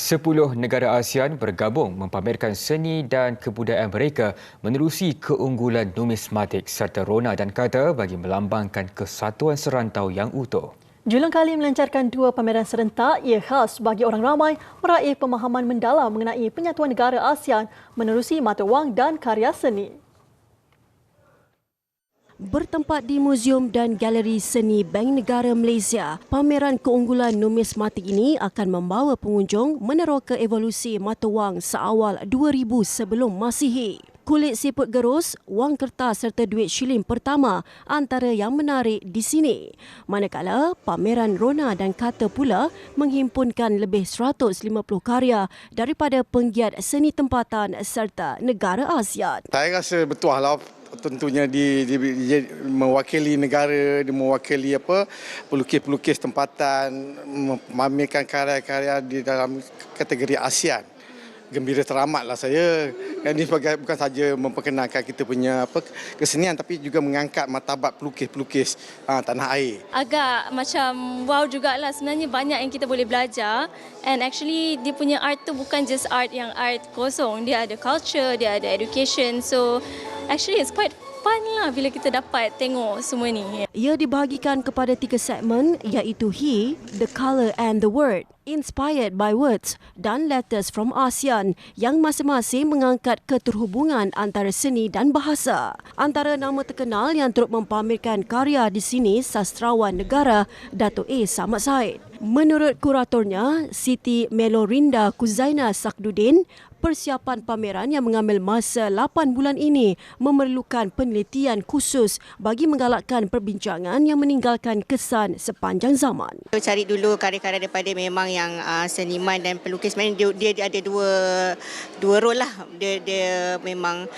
Sepuluh negara ASEAN bergabung mempamerkan seni dan kebudayaan mereka menerusi keunggulan numismatik serta rona dan kata bagi melambangkan kesatuan serantau yang utuh. Julang kali melancarkan dua pameran serentak ia khas bagi orang ramai meraih pemahaman mendalam mengenai penyatuan negara ASEAN menerusi mata wang dan karya seni bertempat di Muzium dan Galeri Seni Bank Negara Malaysia. Pameran keunggulan numismatik ini akan membawa pengunjung meneroka evolusi mata wang seawal 2000 sebelum Masihi. Kulit siput gerus, wang kertas serta duit shilling pertama antara yang menarik di sini. Manakala pameran Rona dan Kata pula menghimpunkan lebih 150 karya daripada penggiat seni tempatan serta negara ASEAN. Saya rasa betul lah tentunya di, di, di mewakili negara, di mewakili apa pelukis-pelukis tempatan, memamerkan karya-karya di dalam kategori ASEAN. Gembira teramatlah saya. Kan ini sebagai bukan saja memperkenalkan kita punya apa kesenian tapi juga mengangkat martabat pelukis-pelukis ha, tanah air. Agak macam wow jugalah sebenarnya banyak yang kita boleh belajar and actually dia punya art tu bukan just art yang art kosong, dia ada culture, dia ada education. So actually it's quite fun lah bila kita dapat tengok semua ni. Ia dibahagikan kepada tiga segmen iaitu He, The Color and The Word, Inspired by Words dan Letters from ASEAN yang masing-masing mengangkat keterhubungan antara seni dan bahasa. Antara nama terkenal yang turut mempamerkan karya di sini sastrawan negara Dato' A. Samad Said. Menurut kuratornya, Siti Melorinda Kuzaina Sakdudin, persiapan pameran yang mengambil masa 8 bulan ini memerlukan penelitian khusus bagi menggalakkan perbincangan yang meninggalkan kesan sepanjang zaman. Cari dulu karya-karya daripada memang yang uh, seniman dan pelukis dia, dia, dia ada dua dua role lah. Dia, dia memang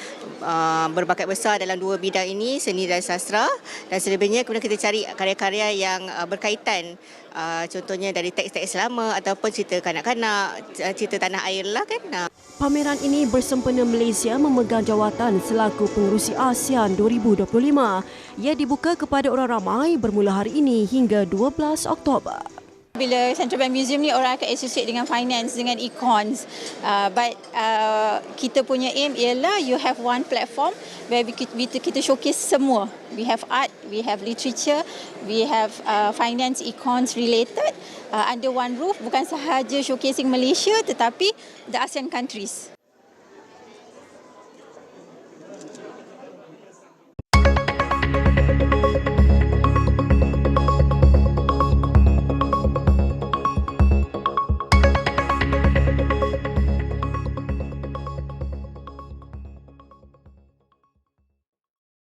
uh, berbakat besar dalam dua bidang ini, seni dan sastra. Dan selebihnya kemudian kita cari karya-karya yang uh, berkaitan uh, contohnya dari teks-teks lama ataupun cerita kanak-kanak, cerita tanah air lah kan. Pameran ini bersempena Malaysia memegang jawatan selaku pengurusi ASEAN 2025. Ia dibuka kepada orang ramai bermula hari ini hingga 12 Oktober. Bila Central Bank Museum ni orang akan associate dengan finance, dengan econs. Uh, but uh, kita punya aim ialah you have one platform where we, kita, kita showcase semua. We have art, we have literature, we have uh, finance, econs related uh, under one roof. Bukan sahaja showcasing Malaysia tetapi the ASEAN countries.